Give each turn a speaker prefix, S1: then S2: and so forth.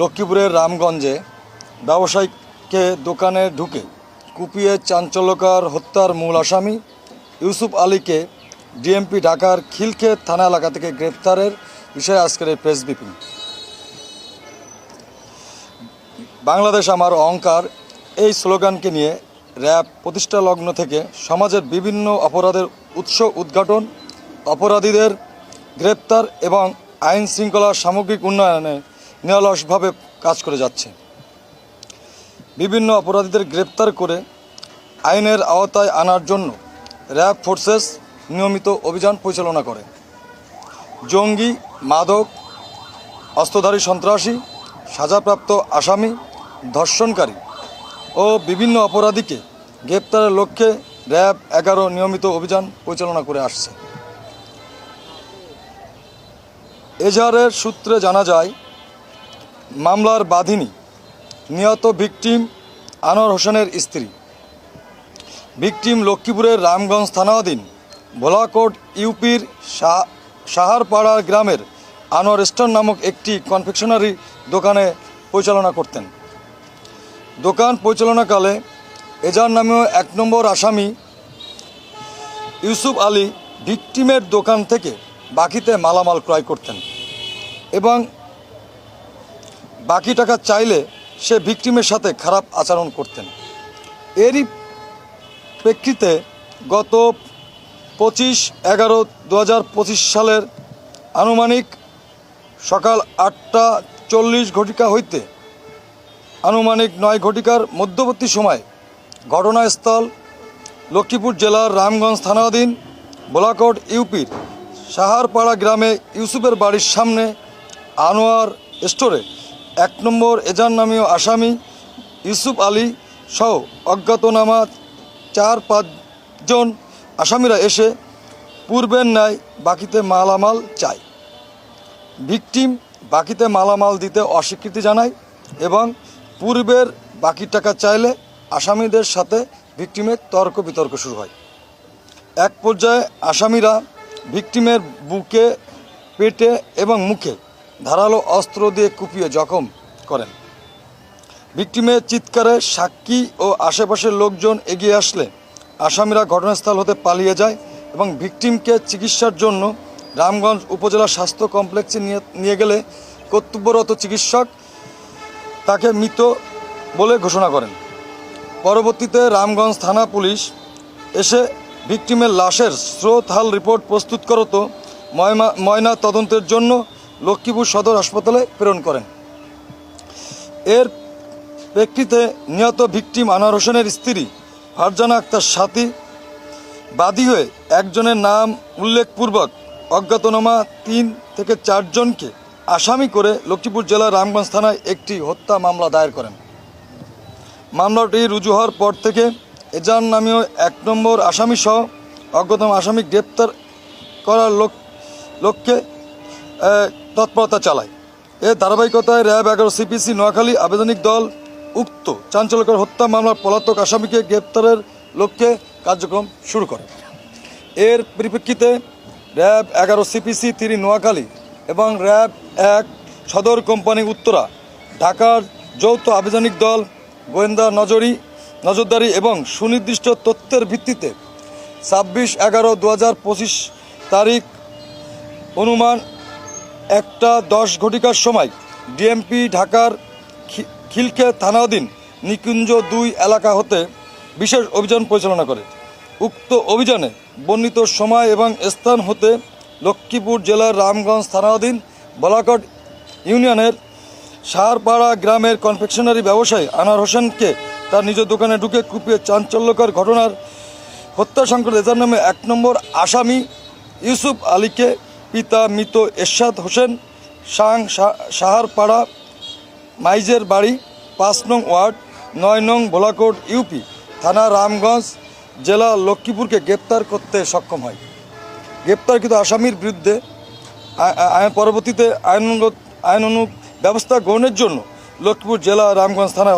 S1: লক্ষ্মীপুরের রামগঞ্জে ব্যবসায়ীকে দোকানে ঢুকে কুপিয়ে চাঞ্চল্যকর হত্যার মূল আসামি ইউসুফ আলীকে ডিএমপি ঢাকার খিলক্ষেত থানা এলাকা থেকে গ্রেপ্তারের বিষয়ে আজকের এই প্রেস ব্রিফিং। বাংলাদেশ আমার অহংকার, এই স্লোগানকে নিয়ে র্যাব প্রতিষ্ঠা লগ্ন থেকে সমাজের বিভিন্ন অপরাধের উৎস উদ্ঘাটন, অপরাধীদের গ্রেপ্তার এবং আইন শৃঙ্খলা সামগ্রিক উন্নয়নে নিরলসভাবে কাজ করে যাচ্ছে। বিভিন্ন অপরাধীদের গ্রেপ্তার করে আইনের আওতায় আনার জন্য র্যাব ফোর্সেস নিয়মিত অভিযান পরিচালনা করে। জঙ্গি, মাদক, অস্ত্রধারী সন্ত্রাসী, সাজাপ্রাপ্ত আসামি, ধর্ষণকারী ও বিভিন্ন অপরাধীকে গ্রেপ্তারের লক্ষ্যে র্যাব এগারো নিয়মিত অভিযান পরিচালনা করে আসছে। এজাহারের সূত্রে জানা যায় মামলার বাধিনী, নিহত ভিকটিম আনোয়ার হোসেনের স্ত্রী। ভিকটিম লক্ষ্মীপুরের রামগঞ্জ থানাধীন ভোলাকোট, ইউপির শাহ- সাহারপাড়া গ্রামের আনোয়ার স্টোর নামক একটি কনফেকশনারি দোকানে পরিচালনা করতেন। দোকান পরিচালনাকালে এজার নামেও এক নম্বর আসামি ইউসুফ আলী ভিকটিমের দোকান থেকে বাকিতে মালামাল ক্রয় করতেন এবং বাকি টাকা চাইলে সে ভিকটিমের সাথে খারাপ আচরণ করতেন। এরই প্রেক্ষিতে গত পঁচিশ এগারো দু সালের আনুমানিক সকাল আটটা চল্লিশ ঘটিকা হইতে আনুমানিক নয় ঘটিকার মধ্যবর্তী সময় ঘটনাস্থল লক্ষ্মীপুর জেলার রামগঞ্জ থানাধীন বোলাকোট ইউপির সাহারপাড়া গ্রামে ইউসুফের বাড়ির সামনে আনোয়ার স্টোরে এক নম্বর এজার নামীয় আসামি ইউসুফ আলী সহ অজ্ঞাতনামা চার পাঁচজন আসামিরা এসে পূর্বের ন্যায় বাকিতে মালামাল চায়। ভিকটিম বাকিতে মালামাল দিতে অস্বীকৃতি জানায় এবং পূর্বের বাকি টাকা চাইলে আসামিদের সাথে ভিকটিমের তর্ক বিতর্ক শুরু হয়। এক পর্যায়ে আসামিরা ভিকটিমের বুকে, পেটে এবং মুখে ধারালো অস্ত্র দিয়ে কুপিয়ে জখম করেন। ভিকটিমের চিৎকারে সাক্ষী ও আশেপাশের লোকজন এগিয়ে আসলে আসামিরা ঘটনাস্থল হতে পালিয়ে যায় এবং ভিকটিমকে চিকিৎসার জন্য রামগঞ্জ উপজেলা স্বাস্থ্য কমপ্লেক্সে নিয়ে নিয়ে গেলে কর্তব্যরত চিকিৎসক তাকে মৃত বলে ঘোষণা করেন। পরবর্তীতে রামগঞ্জ থানা পুলিশ এসে ভিকটিমের লাশের স্রোতহাল রিপোর্ট প্রস্তুত করত ময়না তদন্তের জন্য লক্ষ্মীপুর সদর হাসপাতালে প্রেরণ করেন। এর প্রেক্ষিতে নিহত ভিকটিম আনোয়ার হোসেনের স্ত্রী ফারজানা আক্তার সাথী বাদী হয়ে একজনের নাম উল্লেখপূর্বক অজ্ঞাতনামা তিন থেকে চারজনকে আসামি করে লক্ষ্মীপুর জেলার রামগঞ্জ থানায় একটি হত্যা মামলা দায়ের করেন। মামলাটি রুজু হওয়ার পর থেকে এজান নামীয় এক নম্বর আসামি সহ অজ্ঞতম আসামি গ্রেপ্তার করার লোক লক্ষ্যে তৎপরতা চালায়। এর ধারাবাহিকতায় র্যাব এগারো, সিপিসি, নোয়াখালী আবেদনিক দল উক্ত চাঞ্চল্যকর হত্যা মামলার পলাতক আসামিকে গ্রেপ্তারের লক্ষ্যে কার্যক্রম শুরু করে। এর পরিপ্রেক্ষিতে র্যাব এগারো, সিপিসি থ্রি নোয়াখালী এবং র্যাব এক, সদর কোম্পানি উত্তরা, ঢাকার যৌথ আবেদনিক দল গোয়েন্দা নজরি, নজরদারি এবং সুনির্দিষ্ট তথ্যের ভিত্তিতে ছাব্বিশ এগারো দু তারিখ অনুমান একটা দশ ঘটিকার সময় ডিএমপি ঢাকার খিলকে থানাধীন নিকুঞ্জ দুই এলাকা হতে বিশেষ অভিযান পরিচালনা করে। উক্ত অভিযানে বর্ণিত সময় এবং স্থান হতে লক্ষ্মীপুর জেলার রামগঞ্জ থানাধীন বলাকট ইউনিয়নের সাহারপাড়া গ্রামের কনফেকশনারি ব্যবসায়ী আনার হোসেনকে তার নিজ দোকানে ঢুকে কুপিয়ে চাঞ্চল্যকর ঘটনার হত্যা সংক্রান্ত এজার নামে এক নম্বর আসামি ইউসুফ আলীকে পিতা মৃত এরশাদ হোসেন, সাং সাহারপাড়া, মাইজের বাড়ি, পাঁচ নং ওয়ার্ড, নয় নং ভোলাকোট ইউপি, থানা রামগঞ্জ, জেলা লক্ষ্মীপুরকে গ্রেপ্তার করতে সক্ষম হয়। গ্রেপ্তারকৃত আসামির বিরুদ্ধে আইন পরবর্তীতে আইনগত আইন অনু ব্যবস্থা গ্রহণের জন্য লক্ষ্মীপুর জেলা রামগঞ্জ থানায়